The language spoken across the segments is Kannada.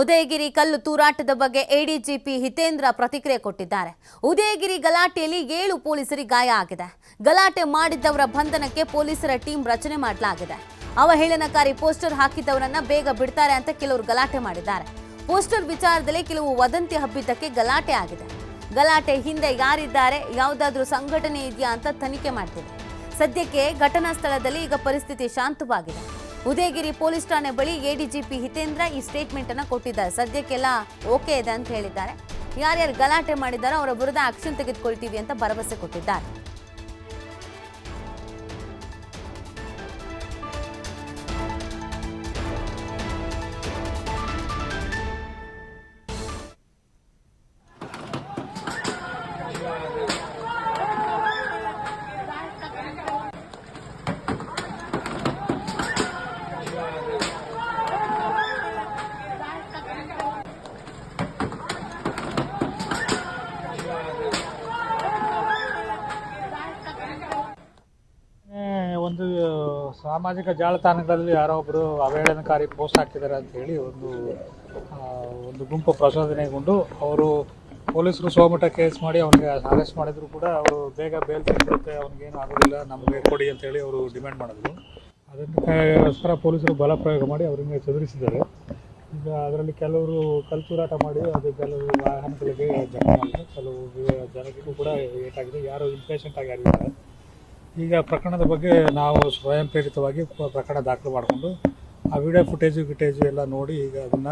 ಉದಯಗಿರಿ ಕಲ್ಲು ತೂರಾಟದ ಬಗ್ಗೆ ಎಡಿಜಿಪಿ ಹಿತೇಂದ್ರ ಪ್ರತಿಕ್ರಿಯೆ ಕೊಟ್ಟಿದ್ದಾರೆ. ಉದಯಗಿರಿ ಗಲಾಟೆಯಲ್ಲಿ ಏಳು ಪೊಲೀಸರಿಗೆ ಗಾಯ ಆಗಿದೆ. ಗಲಾಟೆ ಮಾಡಿದ್ದವರ ಬಂಧನಕ್ಕೆ ಪೊಲೀಸರ ಟೀಮ್ ರಚನೆ ಮಾಡಲಾಗಿದೆ. ಅವಹೇಳನಕಾರಿ ಪೋಸ್ಟರ್ ಹಾಕಿದ್ದವರನ್ನ ಬೇಗ ಬಿಡ್ತಾರೆ ಅಂತ ಕೆಲವರು ಗಲಾಟೆ ಮಾಡಿದ್ದಾರೆ. ಪೋಸ್ಟರ್ ವಿಚಾರದಲ್ಲಿ ಕೆಲವು ವದಂತಿ ಹಬ್ಬಿದ್ದಕ್ಕೆ ಗಲಾಟೆ ಆಗಿದೆ. ಗಲಾಟೆ ಹಿಂದೆ ಯಾರಿದ್ದಾರೆ, ಯಾವುದಾದ್ರೂ ಸಂಘಟನೆ ಇದೆಯಾ ಅಂತ ತನಿಖೆ ಮಾಡ್ತಿದೆ. ಸದ್ಯಕ್ಕೆ ಘಟನಾ ಸ್ಥಳದಲ್ಲಿ ಈಗ ಪರಿಸ್ಥಿತಿ ಶಾಂತವಾಗಿದೆ. ಉದಯಗಿರಿ ಪೊಲೀಸ್ ಠಾಣೆ ಬಳಿ ಎಡಿಜಿಪಿ ಹಿತೇಂದ್ರ ಈ ಸ್ಟೇಟ್ಮೆಂಟ್ ಅನ್ನು ಕೊಟ್ಟಿದ್ದಾರೆ. ಸದ್ಯಕ್ಕೆಲ್ಲ ಓಕೆ ಇದೆ ಅಂತ ಹೇಳಿದ್ದಾರೆ. ಯಾರ್ಯಾರು ಗಲಾಟೆ ಮಾಡಿದ್ದಾರೋ ಅವರ ವಿರುದ್ಧ ಆಕ್ಷನ್ ತೆಗೆದುಕೊಳ್ತೀವಿ ಅಂತ ಭರವಸೆ ಕೊಟ್ಟಿದ್ದಾರೆ. ಸಾಮಾಜಿಕ ಜಾಲತಾಣಗಳಲ್ಲಿ ಯಾರೋ ಒಬ್ಬರು ಅವಹೇಳನಕಾರಿ ಪೋಸ್ಟ್ ಹಾಕಿದ್ದಾರೆ ಅಂತ ಹೇಳಿ ಒಂದು ಒಂದು ಗುಂಪು ಪ್ರಚೋದನೆಗೊಂಡು ಅವರು ಪೊಲೀಸರು ಸೋಮಟ ಕೇಸ್ ಮಾಡಿ ಅವನಿಗೆ ಅರೆಸ್ಟ್ ಮಾಡಿದ್ರು ಕೂಡ ಅವರು ಬೇಗ ಬೇಲ್ ಸಿಗುತ್ತೆ ಅವನಿಗೇನು ಆಗೋದಿಲ್ಲ, ನಮಗೆ ಕೊಡಿ ಅಂತ ಹೇಳಿ ಅವರು ಡಿಮ್ಯಾಂಡ್ ಮಾಡಿದ್ರು. ಅದಕ್ಕೋಸ್ಕರ ಪೊಲೀಸರು ಬಲ ಪ್ರಯೋಗ ಮಾಡಿ ಅವರಿಗೆ ಚದುರಿಸಿದ್ದಾರೆ. ಈಗ ಅದರಲ್ಲಿ ಕೆಲವರು ಕಲ್ತೂರಾಟ ಮಾಡಿ ಅದು ಕೆಲವು ವಾಹನಗಳಿಗೆ ಜನ ಕೆಲವು ಜನರಿಗೂ ಕೂಡ ಏಟಾಗಿದೆ. ಯಾರು ಇಂಪೇಷಂಟ್ ಆಗಿ ಯಾರಿದ್ದಾರೆ. ಈಗ ಪ್ರಕರಣದ ಬಗ್ಗೆ ನಾವು ಸ್ವಯಂ ಪ್ರೇರಿತವಾಗಿ ಪ್ರಕರಣ ದಾಖಲು ಮಾಡಿಕೊಂಡು ಆ ವಿಡಿಯೋ ಫುಟೇಜು ಗಿಟೇಜು ಎಲ್ಲ ನೋಡಿ ಈಗ ಅದನ್ನ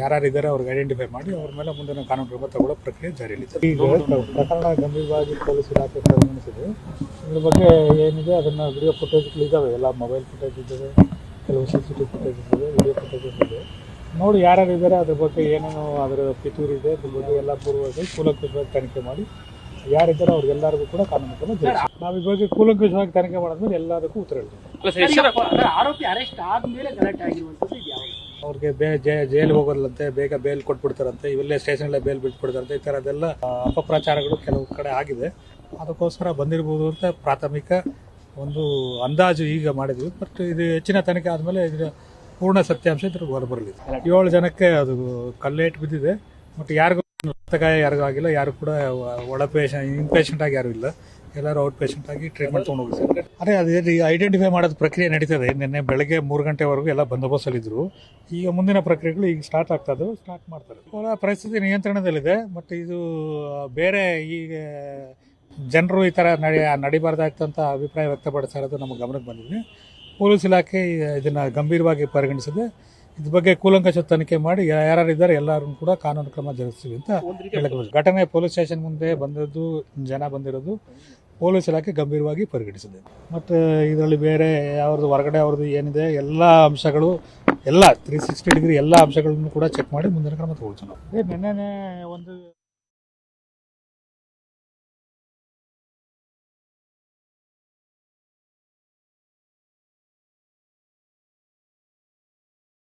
ಯಾರ್ಯಾರಿದ್ದಾರೆ ಅವ್ರಿಗೆ ಐಡೆಂಟಿಫೈ ಮಾಡಿ ಅವ್ರ ಮೇಲೆ ಮುಂದಿನ ಕಾನೂನು ಕ್ರಮ ತಗೊಳ್ಳೋ ಪ್ರಕ್ರಿಯೆ ಜಾರಿಯಲ್ಲಿದೆ. ಈಗ ಪ್ರಕರಣ ಗಂಭೀರವಾಗಿ ಪೊಲೀಸ್ ಇಲಾಖೆ ಪರಿಗಣಿಸಿದೆ ಇದ್ರ ಬಗ್ಗೆ ಏನಿದೆ? ಅದನ್ನು ವಿಡಿಯೋ ಫುಟೇಜ್ಗಳಿದ್ದಾವೆ ಎಲ್ಲ ಮೊಬೈಲ್ ಫುಟೇಜ್ ಇದ್ದಾವೆ ಕೆಲವು ಸಿ ಸಿ ಟಿ ಫುಟೇಜ್ ಇದ್ದಾವೆ ವಿಡಿಯೋ ಫುಟೇಜಸ್ ಇದೆ ನೋಡಿ ಯಾರ್ಯಾರು ಇದ್ದಾರೆ, ಅದ್ರ ಬಗ್ಗೆ ಏನೇನು, ಅದರ ಪಿತೂರಿ ಇದೆ, ಅದ್ರ ಬಗ್ಗೆ ಎಲ್ಲ ಪೂರ್ವವಾಗಿ ಕೂಲಂಕುಷವಾಗಿ ತನಿಖೆ ಮಾಡಿ ಯಾರಿದ್ದಾರೋ ಅವ್ರಿಗೆಲ್ಲರಿಗೂ ಕೂಡ ಕಾನೂನು ಕ್ರಮ ಜರುಗಿಸಿ ನಾವು ಈ ಬಗ್ಗೆ ಕೂಲಂಕುಷವಾಗಿ ತನಿಖೆ ಮಾಡಿದ್ಮೇಲೆ ಎಲ್ಲದಕ್ಕೂ ಉತ್ತರ ಹೇಳ್ತೀವಿ. ಆರೋಪಿ ಅರೆಸ್ಟ್ ಆದ್ಮೇಲೆ ಗಲಾಟೆ ಆಗಿರುವಂತದ್ದು ಅವ್ರಿಗೆ ಬೇ ಜೇ ಜೈಲ್ ಹೋಗೋದಂತೆ ಬೇಗ ಬೇಲ್ ಕೊಟ್ಬಿಡ್ತಾರಂತೆ ಇವೆಲ್ಲೇ ಸ್ಟೇಷನಲ್ಲೇ ಬೇಲ್ ಬಿಟ್ಬಿಡ್ತಾರಂತೆ ಈ ಥರದ್ದೆಲ್ಲ ಅಪಪ್ರಚಾರಗಳು ಕೆಲವು ಕಡೆ ಆಗಿದೆ. ಅದಕ್ಕೋಸ್ಕರ ಬಂದಿರ್ಬೋದು ಅಂತ ಪ್ರಾಥಮಿಕ ಒಂದು ಅಂದಾಜು ಈಗ ಮಾಡಿದ್ವಿ. ಬಟ್ ಇದು ಹೆಚ್ಚಿನ ತನಿಖೆ ಆದಮೇಲೆ ಇದರ ಪೂರ್ಣ ಸತ್ಯಾಂಶ ಇದ್ರ ಹೊರಬರಲಿದೆ. ಏಳು ಜನಕ್ಕೆ ಅದು ಕಲ್ಲೇಟ್ ಬಿದ್ದಿದೆ. ಬಟ್ ಯಾರಿಗೂ ರಕ್ತಗಾಯ ಯಾರಿಗೂ ಆಗಿಲ್ಲ, ಯಾರು ಕೂಡ ಒಳ ಪೇಷಂಟ್ ಇನ್ಪೇಷಂಟ್ ಆಗಿ ಯಾರು ಇಲ್ಲ. ಎಲ್ಲರೂ ಔಟ್ ಪೇಷಂಟ್ ಆಗಿ ಟ್ರೀಟ್ಮೆಂಟ್ ತೊಗೊಂಡು ಹೋಗಿದ್ದಾರೆ ಅದೇ ಅದೇ ಐಡೆಂಟಿಫೈ ಮಾಡೋದು ಪ್ರಕ್ರಿಯೆ ನಡೀತದೆ. ನಿನ್ನೆ ಬೆಳಗ್ಗೆ ಮೂರು ಗಂಟೆವರೆಗೂ ಎಲ್ಲ ಬಂದೋಬಸ್ತಲ್ಲಿದ್ದರು ಈಗ ಮುಂದಿನ ಪ್ರಕ್ರಿಯೆಗಳು ಈಗ ಸ್ಟಾರ್ಟ್ ಆಗ್ತದೆ ಸ್ಟಾರ್ಟ್ ಮಾಡ್ತಾರೆ. ಅವರ ಪರಿಸ್ಥಿತಿ ನಿಯಂತ್ರಣದಲ್ಲಿದೆ ಬಟ್ ಇದು ಬೇರೆ ಈಗ ಜನರು ಈ ಥರ ನಡಿ ನಡಿಬಾರ್ದಾಗ್ತಂಥ ಅಭಿಪ್ರಾಯ ವ್ಯಕ್ತಪಡಿಸ್ತಾ ಇರೋದು ನಮ್ಮ ಗಮನಕ್ಕೆ ಬಂದಿದೆ. ಪೊಲೀಸ್ ಇಲಾಖೆ ಇದನ್ನು ಗಂಭೀರವಾಗಿ ಪರಿಗಣಿಸಿದೆ. ಇದ್ರ ಬಗ್ಗೆ ಕೂಲಂಕಷ ತನಿಖೆ ಮಾಡಿ ಯಾರ್ಯಾರು ಇದ್ದಾರೆ ಎಲ್ಲರೂ ಕೂಡ ಕಾನೂನು ಕ್ರಮ ಜರುಗಿಸ್ತೀವಿ ಅಂತ ಹೇಳಬಹುದು ಘಟನೆ ಪೊಲೀಸ್ ಸ್ಟೇಷನ್ ಮುಂದೆ ಬಂದದ್ದು ಜನ ಬಂದಿರೋದು ಪೊಲೀಸ್ ಇಲಾಖೆ ಗಂಭೀರವಾಗಿ ಪರಿಗಣಿಸಿದೆ ಮತ್ತು ಇದರಲ್ಲಿ ಬೇರೆ ಯಾವ್ದು ಹೊರಗಡೆ ಅವ್ರದ್ದು ಏನಿದೆ, ಎಲ್ಲ ಅಂಶಗಳು, ಎಲ್ಲ ತ್ರೀ ಸಿಕ್ಸ್ಟಿ ಡಿಗ್ರಿ ಎಲ್ಲ ಅಂಶಗಳನ್ನು ಕೂಡ ಚೆಕ್ ಮಾಡಿ ಮುಂದಿನ ಕ್ರಮ ತಗೊಳ್ತೀವಿ ನಾವು. ನಿನ್ನೆ ಒಂದು